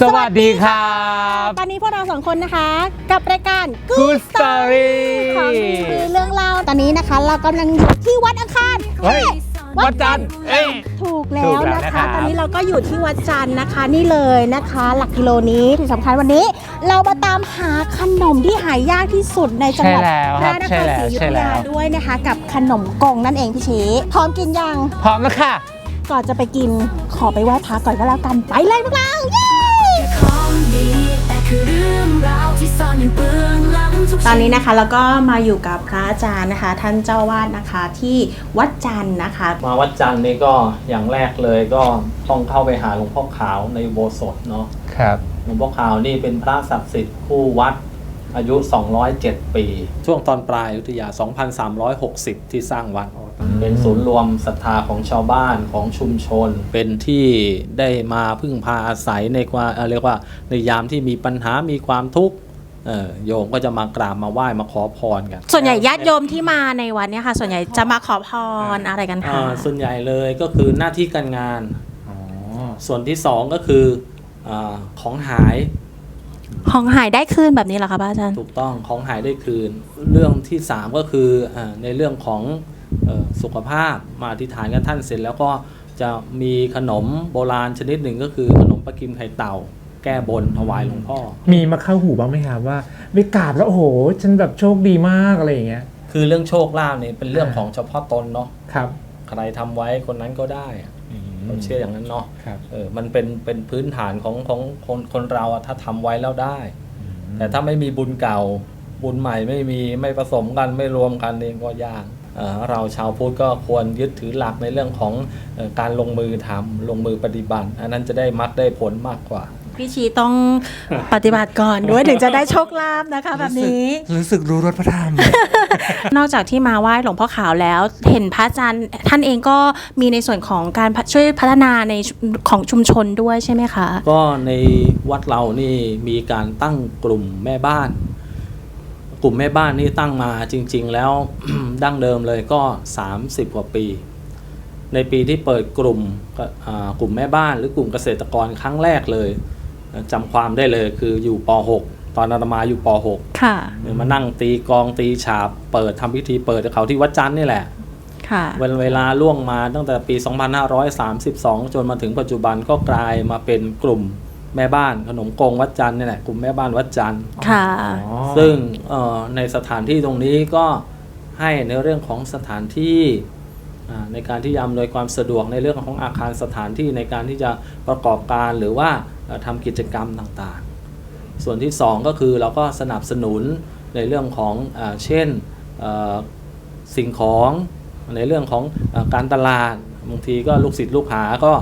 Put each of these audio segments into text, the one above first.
สวัสดีครับ ตอนนี้พวกเราสองคนนะคะ กับรายการ Good Story ของมีเรื่องเล่าตอนนี้นะคะ เรากำลังอยู่ที่วัดอังคารเฮ้ยวัดจันทร์เอ้ย ถูกแล้ถูวกแล้วนะนะครัคะบตอนนี้เราก็อยู่ที่วัดจันทร์นะคะนี่เลยนะคะ หลักกิโลนี้ที่สำคัญวันนี้ เรามาตามหาขนมที่หายากที่สุดในจังหวัดใช่แล้วพครัระบนคใช่รแล้ศวรีอยุใช่ธแล้ยาวด้วยนะคะ กับขนมกงนั่นเองพี่ชีพร้อมกินยัง พร้อมแล้วค่ะ ก่อนจะไปกินขอไปไหว้พระก่อนก็แล้วกันไปเลยพวกเราเย้ของดีแต่ คือเรื่องราวที่ซ่อนอยู่เบื้องหลังทุกตอนนี้นะคะเราก็มาอยู่กับพระอาจารย์นะคะ ท่านเจ้าวาดนะคะที่วัดจันทร์นะคะ มาวัดจันทร์นี่ก็อย่างแรกเลยก็ต้องเข้าไปหาหลวงพ่อขาวในอุโบสถเนาะครับ หลวงพ่อขาวนี่เป็นพระศักดิ์สิทธิ์คู่วัดอายุ 207 ปี ช่วงตอนปลายอยุธยา 2360 ที่สร้างวัด เป็นศูนย์รวมศรัทธาของชาวบ้านของชุมชน เป็นที่ได้มาพึ่งพาอาศัยในความเอ่อเรียกว่าในยามที่มีปัญหามีความทุกข์เอ่อโยมก็จะมากราบมาไหว้มาขอพรกัน ส่วนใหญ่ญาติโยมที่มาในวันนี้ค่ะ ส่วนใหญ่จะมาขอพรอะไรกันคะอ่าส่วนใหญ่เลยก็คือหน้าที่การงานส่วนที่สองก็คืออาของหาย ของหายได้คืนแบบนี้เหรอคะพระอาจารย์ ถูกต้องของหายได้คืน เรื่องที่สามก็คืออาในเรื่องของเออ สุขภาพมาอธิษฐานกับท่านเสร็จแล้วก็จะมีขนมโบราณชนิดหนึ่งก็คือขนมปลากิมไข่เต่า แก้บนถวายหลวงพ่อ มีมาเข้าหูบ้างไหมครับว่าไปกราบแล้วโอ้โห ฉันแบบโชคดีมากอะไรอย่างเงี้ยคือเรื่องโชคลาภเนี่ยเป็นเรื่องของเฉพาะตนเนาะครับใครทำไว้คนนั้นก็ได้อะเราเชื่ออย่างนั้นเนาะครับเออมันเป็นเป็นพื้นฐานของของคนคนเราอะถ้าทำไว้แล้วได้ แต่ถ้าไม่มีบุญเก่าบุญใหม่ไม่มีไม่ผสมกันไม่รวมกันเองก็ยาก เอ่อเราชาวพุทธก็ควรยึดถือหลักในเรื่องของเอ่อการลงมือทำลงมือปฏิบัติ อันนั้นจะได้มักได้ผลมากกว่าพี่ชีต้องปฏิบัติก่อนด้วยถึงจะได้โชคลาภนะคะแบบนี้รู้สึกรู้รสพระธรรมนอกจากที่มาไหว้หลวงพ่อขาวแล้ว เห็นพระอาจารย์ท่านเองก็มีในส่วนของการช่วยพัฒนาในของชุมชนด้วยใช่ไหมคะ ก็ในวัดเรานี่มีการตั้งกลุ่มแม่บ้าน กลุ่มแม่บ้านนี่ตั้งมาจริง ๆ แล้วดั้งเดิมเลยก็ 30 กว่าปี ในปีที่เปิดกลุ่มก็อ่ากลุ่มแม่บ้านหรือกลุ่มเกษตรกรครั้งแรกเลยจำความได้เลยคืออยู่ป .6 ตอนอาตมาอยู่ป .6 ค่ะมานั่งตีกลองตีฉาบเปิดทำพิธีเปิดกับเขาที่วัดจันทร์นี่แหละค่ะเวลาเวลาล่วงมาตั้งแต่ปี 2532 จนมาถึงปัจจุบันก็กลายมาเป็นกลุ่ม แม่บ้านขนมกงวัดจันทร์นี่แหละกลุ่มแม่บ้านวัดจันทร์ค่ะ ซึ่งเอ่อในสถานที่ตรงนี้ก็ให้ในเรื่องของสถานที่อ่าในการที่จะอำนวยความสะดวกในเรื่องของอาคารสถานที่ในการที่จะประกอบการหรือว่าเอ่อทำกิจกรรมต่างๆ ส่วนที่สองก็คือเราก็สนับสนุนในเรื่องของอาเช่นเอ่อสิ่งของในเรื่องของเออการตลาดบางทีก็ลูกศิษย์ลูกหาก็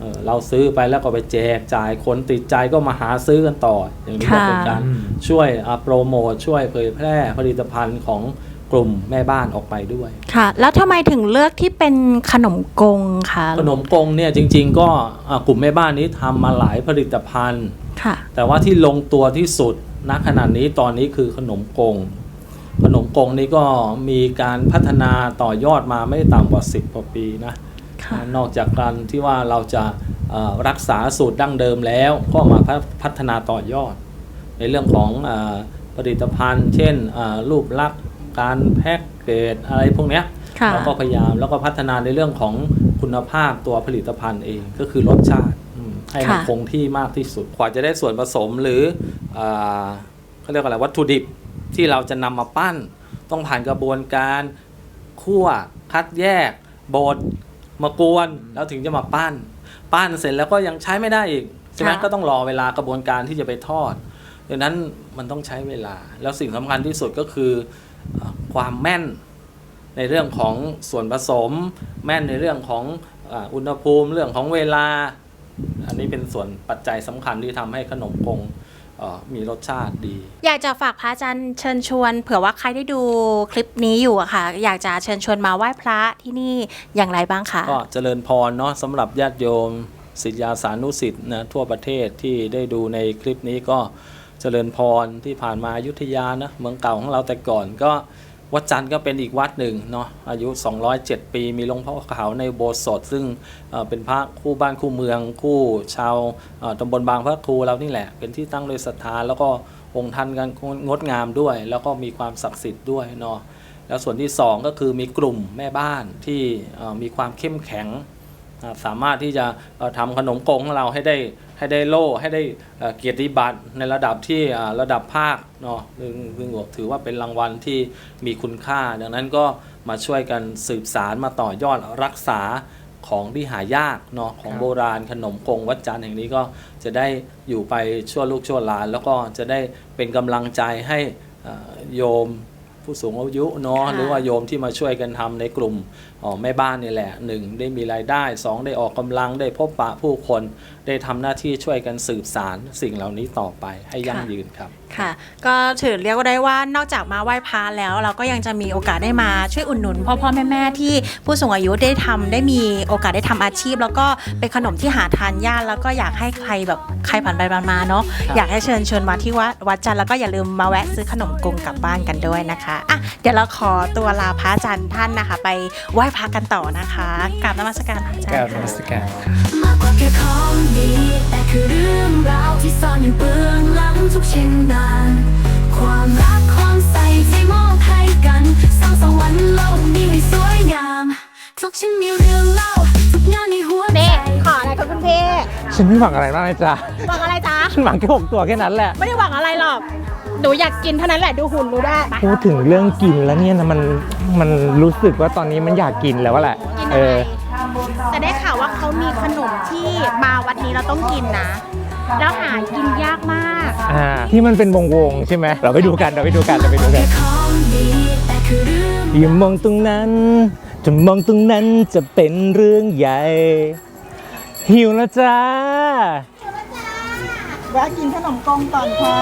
เอ่อเราซื้อไปแล้วก็ไปแจกจ่ายคนติดใจก็มาหาซื้อกันต่อ อย่างนี้ก็เป็นค่ะการช่วยอ่าโปรโมทช่วยเผยแพร่ผลิตภัณฑ์ของกลุ่มแม่บ้านออกไปด้วย ค่ะ แล้วทำไมถึงเลือกที่เป็นขนมกงคะขนมกงเนี่ยจริง ๆ ก็อ่ากลุ่มแม่บ้านนี้ทำมาหลายผลิตภัณฑ์ค่ะ แต่ว่าที่ลงตัวที่สุดณขณะนี้ตอนนี้คือขนมกง ขนมกงนี้ก็มีการพัฒนาต่อยอดมาไม่ต่ำกว่า 10กว่าปีนะค่ะ นอกจากการที่ว่าเราจะเอ่อรักษาสูตรดั้งเดิมแล้วก็มาพัฒพัฒนาต่อยอด ในเรื่องของเออผลิตภัณฑ์ เช่นเอ่อรูปลักษณ์การแพ็กเกจอะไรพวกเนี้ยค่ะเราก็พยายามแล้วก็พัฒนาในเรื่องของคุณภาพตัวผลิตภัณฑ์เองก็คือรสชาติอืมให้มันค่ะคงที่มากที่สุดกว่าจะได้ส่วนผสมหรือเออเขาเรียกว่าอะไรวัตถุดิบที่เราจะนำมาปั้น ต้องผ่านกระบวนการคั่วคัดแยกบด มากวนแล้วถึงจะมาปั้น ปั้นเสร็จแล้วก็ยังใช้ไม่ได้อีกใช่ไหมค่ะก็ต้องรอเวลากระบวนการที่จะไปทอดดังนั้นมันต้องใช้เวลา แล้วสิ่งสำคัญที่สุดก็คือเอ่อความแม่นในเรื่องของส่วนผสม แม่นในเรื่องของอ่าอุณหภูมิเรื่องของเวลา อันนี้เป็นส่วนปัจจัยสำคัญที่ทำให้ขนมกงเอ่อ มีรสชาติดี อยากจะฝากพระอาจารย์เชิญชวน เผื่อว่าใครได้ดูคลิปนี้อยู่อะค่ะ อยากจะเชิญชวนมาไหว้พระที่นี่อย่างไรบ้างคะก็เจริญพรเนาะสำหรับญาติโยมศิษยาสานุสิทธิ์นะทั่วประเทศที่ได้ดูในคลิปนี้ก็เจริญพรที่ผ่านมาอยุธยานะเมืองเก่าของเราแต่ก่อนก็ วัดจันทร์ก็เป็นอีกวัดหนึ่งเนาะอายุ 207 ปีมีหลวงพ่อขาวในโบสถ์ซึ่งเเป็นพระคู่บ้านคู่เมืองคู่ชาวตำบลบางพระครูเรานี่แหละ เป็นที่ตั้งโดยศรัทธาแล้วก็องค์ท่านกันงดงามด้วย แล้วก็มีความศักดิ์สิทธิ์ด้วยเนาะแล้วส่วนที่สองก็คือมีกลุ่มแม่บ้านที่มีความเข้มแข็ง สามารถที่จะเอ่อทำขนมกงของเราให้ได้ ให้ได้โล่ให้ได้เอ่อเกียรติบัตรในระดับที่อ่าระดับภาคเนาะซึ่งซึ่งถือว่าเป็นรางวัลที่มีคุณค่า ดังนั้นก็มาช่วยกันสืบสารมาต่อยอดรักษาของที่หายากเนาะของครับโบราณขนมกงวัดจันทร์แห่งนี้ก็จะได้อยู่ไปชั่วลูกชั่วหลาน แล้วก็จะได้เป็นกำลังใจให้เอ่อโยมผู้สูงอายุเนาะค่ะหรือว่าโยมที่มาช่วยกันทำในกลุ่มอ๋อ แม่บ้านนี่แหละหนึ่งได้มีรายได้สองได้ออกกำลังได้พบปะผู้คน ได้ทำหน้าที่ช่วยกันสืบสารสิ่งเหล่านี้ต่อไปให้ยั่งยืนครับค่ะ ก็ถือเรียกว่าได้ว่านอกจากมาไหว้พระแล้ว เราก็ยังจะมีโอกาสได้มาช่วยอุดหนุนพ่อพ่อแม่แม่ที่ผู้สูงอายุได้ทำได้มีโอกาสได้ทำอาชีพ แล้วก็เป็นขนมที่หาทานยากแล้วก็อยากให้ใครแบบใครผ่านไปผ่านมาเนาะอยากให้เชิญชวนมาที่วัดวัดจันทร์แล้วก็อย่าลืมมาแวะซื้อขนมกงกลับบ้านกันด้วยนะคะอะเดี๋ยวเราขอตัวลาพระอาจารย์ท่านนะคะ ไปไหว้พระกันต่อนะคะกราบนมัสการพระอาจารแก้วย์นค่ะมัสการมากกว่าแค่ของดีแต่คือเรื่องราวที่ซ่อนอยู่เบื้องหลังทุกชิ้นงานความรักความใส่ใจมอบให้กันสร้างสวรรค์โลกนี้ให้สวยงามทุกชิ้นมีเรื่องเล่าทุกงานในหัวใจนี่ขออะไรกับคุณพี่ฉันไม่หวังอะไรมากเลยจ้ะหวังอะไรจ๊ะฉันหวังแค่หกตัวแค่นั้นแหละ ไม่ได้หวังอะไรหรอก หนูอยากกินเท่านั้นแหละดูหุ่นหนูได้พูดถึงเรื่องกินแล้วเนี่ยนะมันมันรู้สึกว่าตอนนี้มันอยากกินแล้วแหละกินเออะไรอ แต่ได้ข่าวว่าเขามีขนมที่มาวัดนี้เราต้องกินนะ แล้วหากินยากมาก อ่าที่มันเป็นวงวงๆใช่ไหมเราไปดูกันเราไปดูกันเราไปดูกัแค่นของดีแต่คือเรื่อง อย่ามองตรงนั้น จะมองตรงนั้นจะเป็นเรื่องใหญ่หิวแล้วจ้า แวะกินขนมกงก่อนค่ะ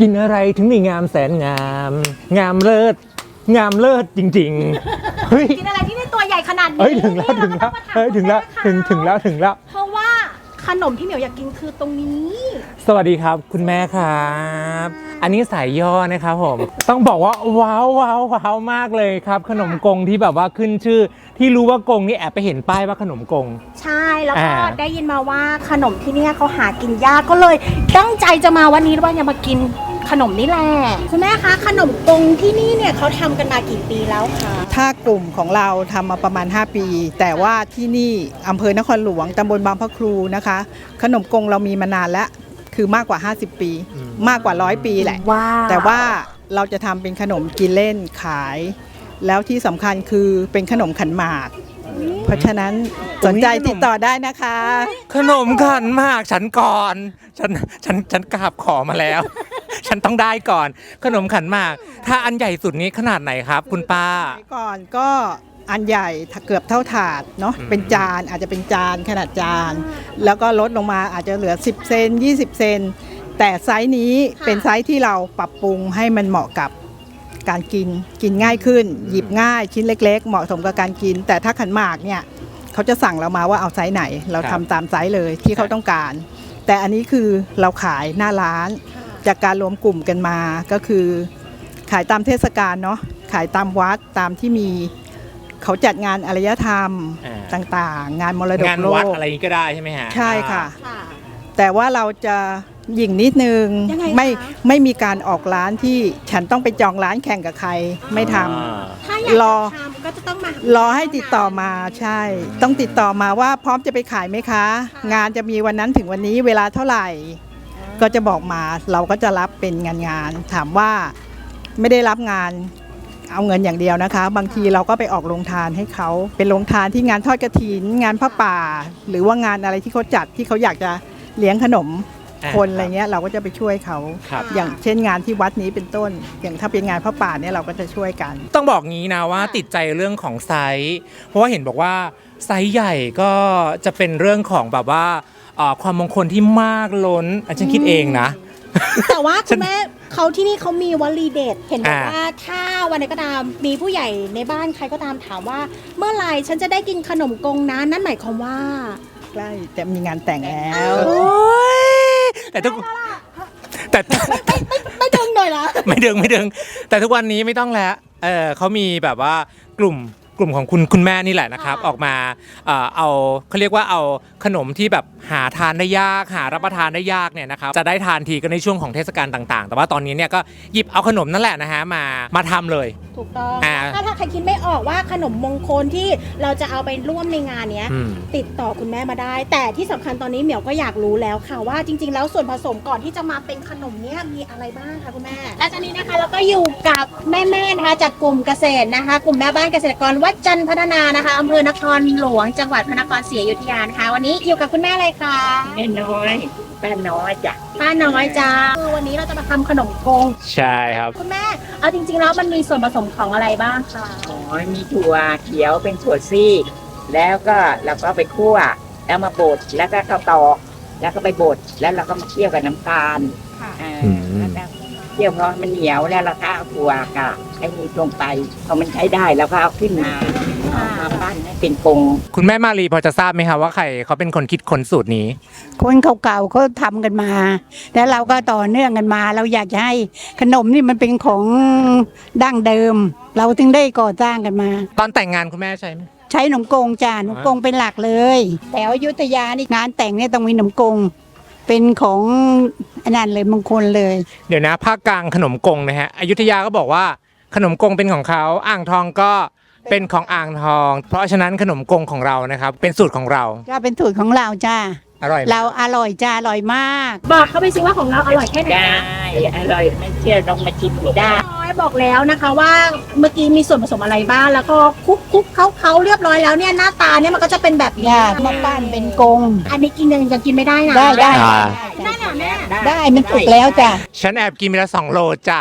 กินอะไรถึงได้งามแสนงาม งามเลิศ งามเลิศจริงๆ เฮ้ย กินอะไรที่ได้ตัวใหญ่ขนาดนี้เอ้ยถึงแล้วถึงแล้วเฮ้ยถึงแล้วถึงถึงแล้วถึงแล้ว เพราะว่าขนมที่เหมียวอยากกินคือตรงนี้ สวัสดีครับคุณแม่ครับ อันนี้สายย่อนะครับผม ต้องบอกว่าว้าวว้าวว้าวมากเลยครับ ขนมกงที่แบบว่าขึ้นชื่อ ที่รู้ว่ากงนี่แอบไปเห็นป้ายว่าขนมกง ใช่แล้วก็อ่า ได้ยินมาว่าขนมที่เนี่ยเขาหากินยากก็เลย ตั้งใจจะมาวันนี้ว่าจะมากินขนมนี่แหละคุณแม่คะขนมกงที่นี่เนี่ยเขาทำกันมากี่ปีแล้วคะถ้ากลุ่มของเราทำมาประมาณ 5 ปี แต่ว่าที่นี่อำเภอนครหลวงตำบลบางพระครูนะคะ ขนมกงเรามีมานานแล้วคือมากกว่า 50 ปี มากกว่าร้อยปีแหละ ว้าวแต่ว่าเราจะทำเป็นขนมกินเล่นขาย แล้วที่สำคัญคือเป็นขนมขันหมาก เพราะฉะนั้นสนใจติดต่อได้นะคะ ขนมขันหมากฉันก่อน ฉันฉันฉันกราบขอมาแล้ว ฉันต้องได้ก่อน ขนมขันหมาก ถ้าอันใหญ่สุดนี้ขนาดไหนครับ คุณป้า ก่อนก็อันใหญ่เกือบเท่าถาดเนาะอืมเป็นจานอาจจะเป็นจานขนาดจาน แล้วก็ลดลงมาอาจจะเหลือ 10 เซน20 เซนแต่ไซส์นี้เป็นไซส์ที่เราปรับปรุงให้มันเหมาะกับ การกินกินง่ายขึ้น หยิบง่ายชิ้นเล็ก ๆ เหมาะสมกับการกิน แต่ถ้าขันหมากเนี่ยเขาจะสั่งเรามาว่าเอาไซส์ไหน เราครัทำบตามไซส์เลยที่เขาต้องการ แต่อันนี้คือเราขายหน้าร้าน จากการรวมกลุ่มกันมาก็คือ ขายตามเทศกาลเนาะขายตามวัดตามที่มีเขาจัดงานอารยธรรมอ่า ต่างๆ งานมรดกงานโลวัดกอะไรนี้ก็ได้ใช่ไหมฮะใช่ค่ะ ค่ะ แต่ว่าเราจะหยิ่งนิดนึงยังไงคะ ไม่ไม่มีการออกร้านที่ฉันต้องไปจองร้านแข่งกับใครไม่ทำอ่าถ้าอยากรอจะทำก็จะต้องมารอให้ติดต่อมาใช่ ต้องติดต่อมาว่าพร้อมจะไปขายไหมคะ งานจะมีวันนั้นถึงวันนี้เวลาเท่าไหร่ ก็จะบอกมาเราก็จะรับเป็นงานงานๆถามว่าไม่ได้รับงานเอาเงินอย่างเดียวนะคะ บางทีเราก็ไปออกโรงทานให้เขาเป็นโรงทานที่งานทอดกระถิน งานพระป่า หรือว่างานอะไรที่เขาจัดที่เขาอยากจะ เลี้ยงขนมอ่าคนอะไรเงี้ยเราก็จะไปช่วยเขาครับอย่างเช่นงานที่วัดนี้เป็นต้น อย่างถ้าเป็นงานพระป่าเนี่ยเราก็จะช่วยกัน ต้องบอกงี้นะว่าติดใจเรื่องของไซส์เพราะว่าเห็นบอกว่าไซส์ใหญ่ก็จะเป็นเรื่องของแบบว่าเอ่อความมงคลที่มากล้นอันฉันคิดเองนะ แต่ว่าฉัคุนณแม่เขาที่นี่เขามีวลีเด็ดเห็นบอกอ่าว่าถ้าวันไหนก็ตามมีผู้ใหญ่ในบ้านใครก็ตามถามว่า เมื่อไหร่ฉันจะได้กินขนมกงนะนั่นหมายความว่า ใกล้แต่มีงานแต่งแล้วโอ้ยแต่ทุกแต่ไม่ดึงหน่อยด้วยเหรอไม่ดึงไม่ดึง แต่ทุกวันนี้ไม่ต้องแล้วเออเขามีแบบว่ากลุ่ม กลุ่มของคุณคุณแม่นี่แหละนะครับค่ะออกมาเอ่อเอาเขาเรียกว่าเอาขนมที่แบบหาทานได้ยาก หารับประทานได้ยากเนี่ยนะครับจะได้ทานทีก็ในช่วงของเทศกาลต่างๆ แต่ว่าตอนนี้เนี่ยก็หยิบเอาขนมนั่นแหละนะฮะมามาทำเลย ถูกต้องอ่า ถ้าถ้าใครคิดไม่ออกว่าขนมมงคลที่เราจะเอาไปร่วมในงานเนี้ย อืม ติดต่อคุณแม่มาได้ แต่ที่สำคัญตอนนี้เหมียวก็อยากรู้แล้วค่ะว่าจริง ๆ แล้วส่วนผสมก่อนที่จะมาเป็นขนมเนี้ยมีอะไรบ้างคะคุณแม่และตอนนี้นะคะเราก็อยู่กับแม่ๆนะคะจากกลุ่มเกษตรนะคะ กลุ่มแม่บ้านเกษตรกรวัดจันทร์พัฒนานะคะอำเภอนครหลวงจังหวัดพระนครศรีอยุธยานะคะ วันนี้อยู่กับคุณแม่เลยค่ะแม่น้อยป้าน้อยจ้ะป้าน้อยจ้าคือวันนี้เราจะมาทำขนมโกงใช่ครับ คุณแม่ เอาจริงๆแล้วมันมีส่วนผสมของอะไรบ้างคะอ๋อมีถั่วเขียวเป็นถั่วซีกแล้วก็เราก็ไปคั่วแล้วมาบดแล้วก็เข้าตอกแล้วก็ไปบดแล้วเราก็มาเคี่ยวกับน้ำตาลค่ะ อ่าอืม แล้วก็เคี่ยวพอมันเหนียวแล้วเราก็เอาถั่วกับไอ้นี่ลงไปพอมันใช้ได้เราก็เอาขึ้นมาเอามาปั้นให้เป็นกงคุณแม่มารีพอจะทราบไหมครับว่าใครเขาเป็นคนคิดค้นสูตรนี้ คนเก่าๆเขาทำกันมา แล้วเราก็ต่อเนื่องกันมา เราอยากจะให้ขนมนี่มันเป็นของดั้งเดิม เราถึงได้ก่อสร้างกันมา ตอนแต่งงานคุณแม่ใช่ไหมใช้ขนมกงจ้าขนมกงเป็นหลักเลย แต่อยุธยานี่งานแต่งเนี่ยต้องมีขนมกง เป็นของอันนั้นเลยมงคลเลย เดี๋ยวนะภาคกลางขนมกงนะฮะอยุธยาก็บอกว่าขนมกงเป็นของเขาอ่างทองก็เป็นของอ่างทอง เพราะฉะนั้นขนมกงของเรานะครับ เป็นสูตรของเราก็เป็นสูตรของเราจ้าอร่อยไหมเราอร่อยจ้าอร่อยมาก บอกเขาไปสิว่าของเราอร่อยแค่ไหน ได้ อร่อยไม่เชื่อลองมาชิมดูได้ น้อยบอกแล้วนะคะว่าเมื่อกี้มีส่วนผสมอะไรบ้าง แล้วก็คลุกคลุกเขาเขาเรียบร้อยแล้วเนี่ยหน้าตาเนี่ยมันก็จะเป็นแบบนี้ญาติมาปั้นเป็นกง อันนี้กินยังยังกินไม่ได้นะได้ได้ อ่า ได้เหรอแม่ได้มันสุกแล้วจ้ะ ฉันแอบกินไปแล้วสองโลจ้ะ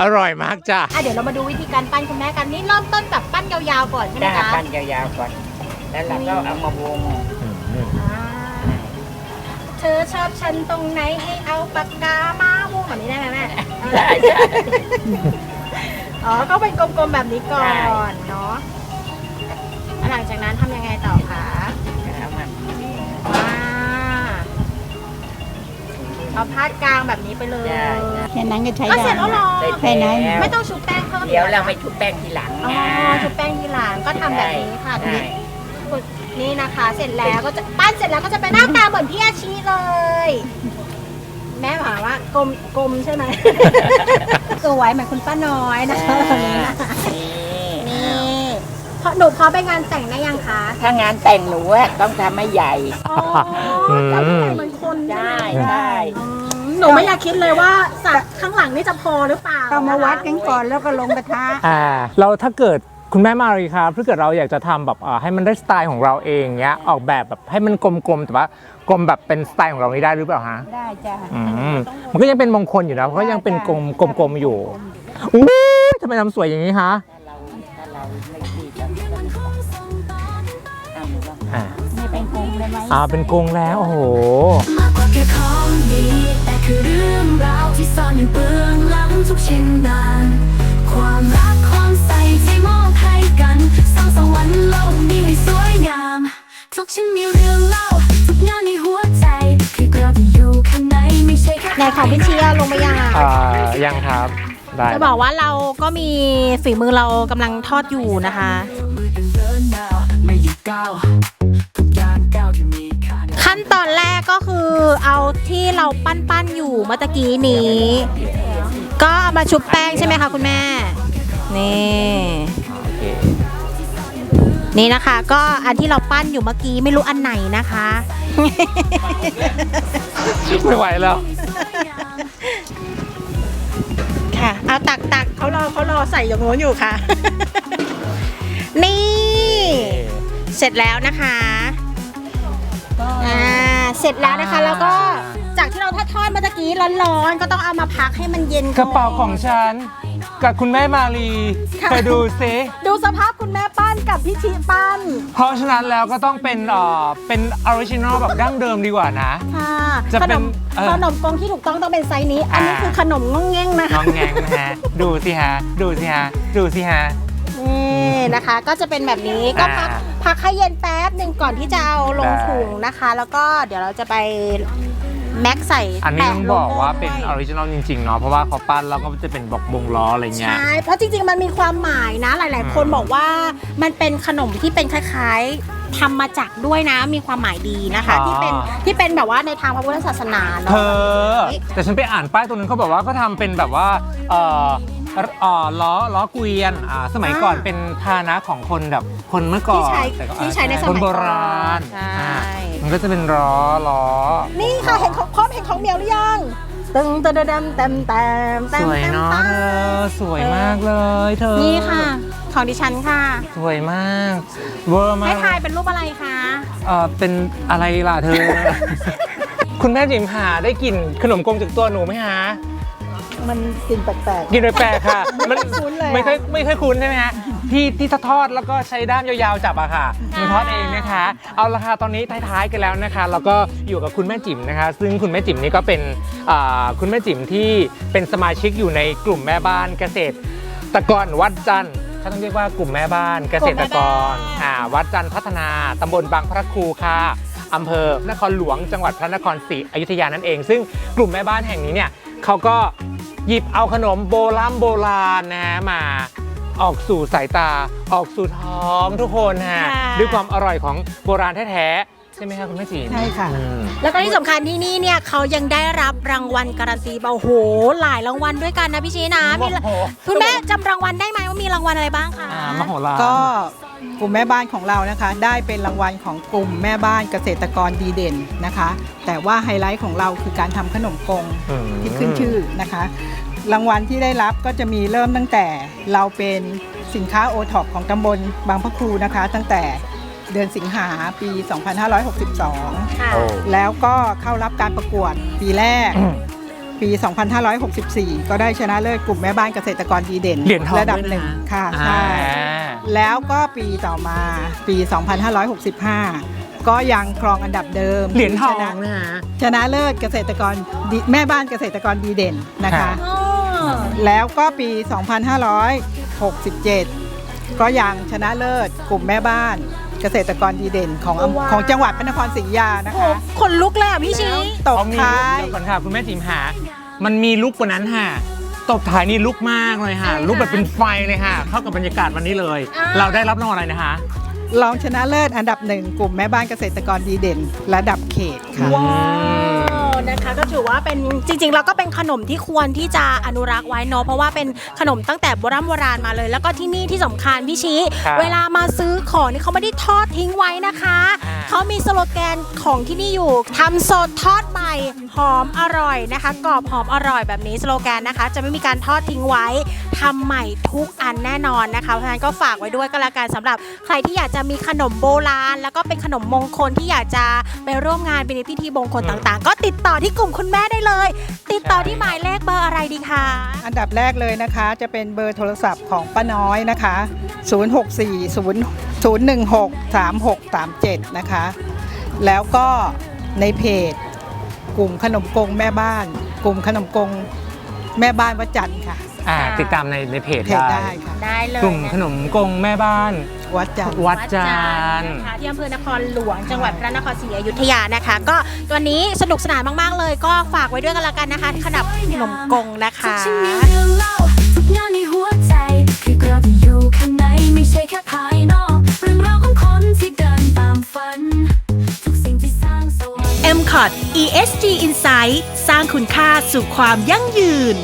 อร่อยมากจ้ะ อะเดี๋ยวเรามาดูวิธีการปั้นคุณแม่กันนี่เริ่มต้นแบบปั้นยาวๆก่อนใช่ไหมได้คะ ปั้นยาวๆก่อน แล้วเราก็เอามาวงอ่า เธอชอบฉันตรงไหนให้เอาปากกามาวงแบบนี้ได้ไหมแม่ได้ได้ อ๋อ ก็เป็นกลมๆแบบนี้ก่อนเนาะแล้วหลังจากนั้นทำยังไงต่อคะเอามาอ่าเอาพาดกลางแบบนี้ไปเลย ได้ได้แค่นั้นก็ใช้ก็ได้ เสร็จแล้วเหรอได้แค่นั้น แล้วไม่ต้องชุบแป้งเพิ่มเดี๋ยวเราหอไปคะชุบแป้งทีหลังอ๋อนะชุบแป้งทีหลังก็ทำแบบนี้ค่ะ ได้นี่นี่นะคะ เสร็จแล้วก็จะปั้นเสร็จแล้วก็จะเป็นหน้าตาเหมือนพี่อาชีเลย แม่ถามว่ากลมกลมใช่ไหม สวยเหมือนคุณป้าน้อยนะคะแบบนี้นะนี่นี่เพราะหนูพร้อมไปงานแต่งได้ยังคะถ้างานแต่งหนูอะต้องทำให้ใหญ่ อ๋ออืมจำได้เหมือนคนใช่ได้ไหมได้อืมหนูไม่อยากคิดเลยว่าสักข้างหลังนี่จะพอหรือเปล่าต้องมาวัดกันก่อนแล้วก็ลงกระทะ อ่า เราถ้าเกิด คุณแม่มารีครับถ้าเกิดเราอยากจะทำแบบอ่าให้มันได้สไตล์ของเราเองเงี้ยออกแบบแบบให้มันกลมๆแต่ว่ากลมแบบเป็นสไตล์ของเรานี่ได้หรือเปล่าฮะได้จ้ะอืมมันก็ยังเป็นมงคลอยู่นะเพราะก็ยังเป็นกลมกลมๆอยู่อู้ยทำไมทำสวยอย่างนี้ฮะถ้าเราไม่ดีเราก็ต้องทำว่าอ่านี่เป็นกงเลยไหมอ่าเป็นกรงแล้วโอ้โหมากกว่าแค่ของดีแต่คือเรื่องราวที่ซ่อนอยู่เบื้องหลังทุกชิ้นงานความรักควา ร้างสวรรค์โลกนี้ให้สวยงาม ทุกชิ้นมีเรื่องเล่า ทุกงานในหัวใจ คือกระที่อยู่ข้างในไม่ใช่แค่ไหนของพี่เชียร์ลงไปยังอะ อ่ายังครับ ได้จะบอกว่าเราก็มีฝีมือเรากำลังทอดอยู่นะคะไม่หยุดก้าวทุกอย่างก้าวที่มีค่าขั้นตอนแรกก็คือเอาที่เราปั้นปั้นๆอยู่เมื่อตะกี้นี้ ก็เอามาชุบแป้งใช่ไหมคะคุณแม่ นี่ โอเค นี่นะคะ ก็อันที่เราปั้นอยู่เมื่อกี้ไม่รู้อันไหนนะคะ ไม่ไหวแล้ว ค่ะเอาตักตักเขารอเขารอใส่อย่างโน้นอยู่ค่ะ นี่ เสร็จแล้วนะคะอ่าเสร็จแล้วนะคะ แล้วก็จากที่เราทอดทอดๆเมื่อตะกี้ร้อนๆก็ต้องเอามาพักให้มันเย็นกระเป๋าของฉัน กับคุณแม่มารีไปดูซิดูสภาพคุณแม่ปั้นกับพี่ชีปั้นเพราะฉะนั้นแล้วก็ต้องเป็นเอ่อเป็นออริจินอลแบบดั้งเดิมดีกว่านะ ค่ะจะขเป็นนมเอ่อขนมกงที่ถูกต้องต้องเป็นไซส์นี้ อันนี้อ่า คือขนมง่องแง่งนะคะน้องแงงนะฮะ ดูสิฮะ ดูสิฮะ ดูสิฮะ นี่นะคะ ก็จะเป็นแบบนี้ก็พักอ่าพักให้เย็นแป๊บหนึ่งก่อนที่จะเอาลงได้ ถุงนะคะ แล้วก็เดี๋ยวเราจะไป แม็กใส่อันนี้ต้องแปะโลบอกโก้ว่าเป็นด้วยออริจินอลจริงๆเนาะเพราะว่าเขาปั้นแล้วก็จะเป็นบอกวงล้ออะไรเงี้ยใช่เพราะจริงๆมันมีความหมายนะหลาย ๆ คนอืมบอกว่ามันเป็นขนมที่เป็นคล้ายๆทำมาจากด้วยนะมีความหมายดีนะคะ ที่เป็นที่เป็นแบบว่าในทางพระพุทธศาสนาเธเนาะอแต่ฉันไปอ่านป้ายตรงนึงเขาบอกว่าก็ทำเป็นแบบว่าเอ่อเอ่อล้อล้อเกวียนอ่าสมัยก่อนเป็นพาหนะของคนแบบคนเมื่อก่อนที่ใช้แต่ก็ที่ใช้ในสมัยคนโบราณใช่ อ่ามันก็จะเป็นล้อล้อ นี่ค่ะเห็นของพร้อมเห็นของเหมียวหรือยังตึงตะดำเต็มเต็มเต็มสวยเนาะต็มเธอสวยมากเลยเธอนี่ค่ะ ของดิฉันค่ะ สวยมากเวอร์มาให้กทายเป็นรูปอะไรคะ เออเป็นอะไรล่ะเธอ คุณแม่จิ๋มหาได้กลิ่นขนมกงจากตัวหนูไหมฮะ มันกลิ่นแปลก กินแปลกๆค่ะ มันไม่คุ้นเลยอะ ไม่เคยไม่เคยคุ้นใช่ไหมฮะที่ที่ทอดแล้วก็ใช้ด้ามยาวๆจับอะค่ะมันทอดเองนะคะ เอาละค่ะตอนนี้ท้ายๆกันแล้วนะคะแล้วก็อยู่กับคุณแม่จิ๋มนะคะ ซึ่งคุณแม่จิ๋มนี่ก็เป็นอ่าคุณแม่จิ๋มที่เป็นสมาชิกอยู่ในกลุ่มแม่บ้านเกษตรตะกรวัดจันทร์เขาต้องเรียกว่ากลุ่มแม่บ้านเกษตรกรอ่าวัดจันทร์พัฒนาตำบลบางพระครูค่ะอำเภอนครหลวงจังหวัดพระนครศรีอยุธยานั่นเอง ซึ่งกลุ่มแม่บ้านแห่งนี้เนี่ยเขาก็ หยิบเอาขนมโบราณโบราณนะฮะมา ออกสู่สายตาออกสู่ท้องทุกคนฮะค่ะ ด้วยความอร่อยของโบราณแท้ๆใช่ไหมครับคุณแม่จีนๆใช่ค่ะ อืม แล้วก็ที่สำคัญที่นี่เนี่ยเขายังได้รับรางวัลการันตีมาโอ้โหหลายรางวัลด้วยกันนะพี่ชีนะมีโอ้โห คุณแม่จำรางวัลได้ไหมว่ามีรางวัลอะไรบ้างคะอ่ามโหฬารก็กลุ่มแม่บ้านของเรานะคะ ได้เป็นรางวัลของกลุ่มแม่บ้านเกษตรกรดีเด่นนะคะ แต่ว่าไฮไลท์ของเราคือการทำขนมกงอืม ที่ขึ้นชื่อนะคะ รางวัลที่ได้รับก็จะมีเริ่มตั้งแต่เราเป็นสินค้าโอท็อปของตำบลบางพระครูนะคะ ตั้งแต่ เดือนสิงหาปี 2562 ค่ะ โอ้ แล้วก็เข้ารับการประกวดปีแรกอืมปี 2564 ก็ได้ชนะเลิศกลุ่มแม่บ้านเกษตรกรดีเด่นเหรียญทอง ระดับด้วยนะหนึ่งค่ะอ่าใช่แล้วก็ปีต่อมาปี 2565 ก็ยังครองอันดับเดิมเหรียญทองชนะนะฮะชนะเลิศเกษตรกรดีแม่บ้านเกษตรกรดีเด่นนะคะค่ะอ๋อแล้วก็ปี 2567 ก็ยังชนะเลิศกลุ่มแม่บ้าน เกษตรกรดีเด่นของอำว้าวของจังหวัดพระนครศรีอยุธยานะโอ้โหคะขนลุกเลยอะพี่ชีตบเขามีท้าลุกย เดี๋ยวก่อนค่ะ คุณแม่จิ๋มหา มันมีลุกกว่านั้นค่ะ ตบท้ายนี่ลุกมากเลยค่ะ ลุกแบบเป็นไฟเลยค่ะ เข้ากับบรรยากาศวันนี้เลย เราได้รับรางวัลอะไรนะคะ รองชนะเลิศอันดับหนึ่งกลุ่มแม่บ้านเกษตรกรดีเด่น ระดับเขตค่ะ ว้า วนะคะก็ถือว่าเป็นจริงๆแล้วก็เป็นขนมที่ควรที่จะอนุรักษ์ไว้เนาะเพราะว่าเป็นขนมตั้งแต่โบราณโบราณมาเลย แล้วก็ที่นี่ที่สำคัญพี่ชี้ครับเวลามาซื้อของนี่เขาไม่ได้ทอดทิ้งไว้นะคะ อ่า เขามีสโลแกนของที่นี่อยู่ทำสดทอดใหม่หอมอร่อยนะคะกรอบหอมอร่อยแบบนี้สโลแกนนะคะ จะไม่มีการทอดทิ้งไว้ ทำใหม่ทุกอันแน่นอนนะคะ เพราะฉะนั้นก็ฝากไว้ด้วยก็แล้วกันสำหรับใครที่อยากจะมีขนมโบราณ แล้วก็เป็นขนมมงคลที่อยากจะไปร่วมงานเป็นในพิธีมงคลต่างๆ ก็ติดต่อที่กลุ่มคุณแม่ได้เลย ติดต่อที่หมายเลขเบอร์อะไรดีคะอันดับแรกเลยนะคะจะเป็นเบอร์โทรศัพท์ของป้าน้อยนะคะ 0640163637 นะคะ แล้วก็ในเพจกลุ่มขนมกงแม่บ้าน กลุ่มขนมกงแม่บ้านวัดจันทร์ค่ะ อ่าติดตามในในเพจเพจได้ได้ค่ะ ได้เลยกลุ่มขนมกงแม่บ้าน วัดจันทร์ วัดจานทร์นะคะที่อำเภอนครหลวงจังหวัดพระนครศรีอยุธยานะคะ ก็ตัวนี้สนุกสนานมากๆเลย ก็ฝากไว้ด้วยกันละกันนะคะที่ขนมขนมกงนะคะ ทุกชิ้นมีเรื่องเล่าทุกงานในหัวใจ คือกระดูกอยู่ข้างในไม่ใช่แค่ภายนอกเรื่องราวของคนที่เดินตามฝัน ทุกสิ่งที่สร้างสวรรค์ m c o t ESG Insight สร้างคุณค่าสู่ความยั่งยืน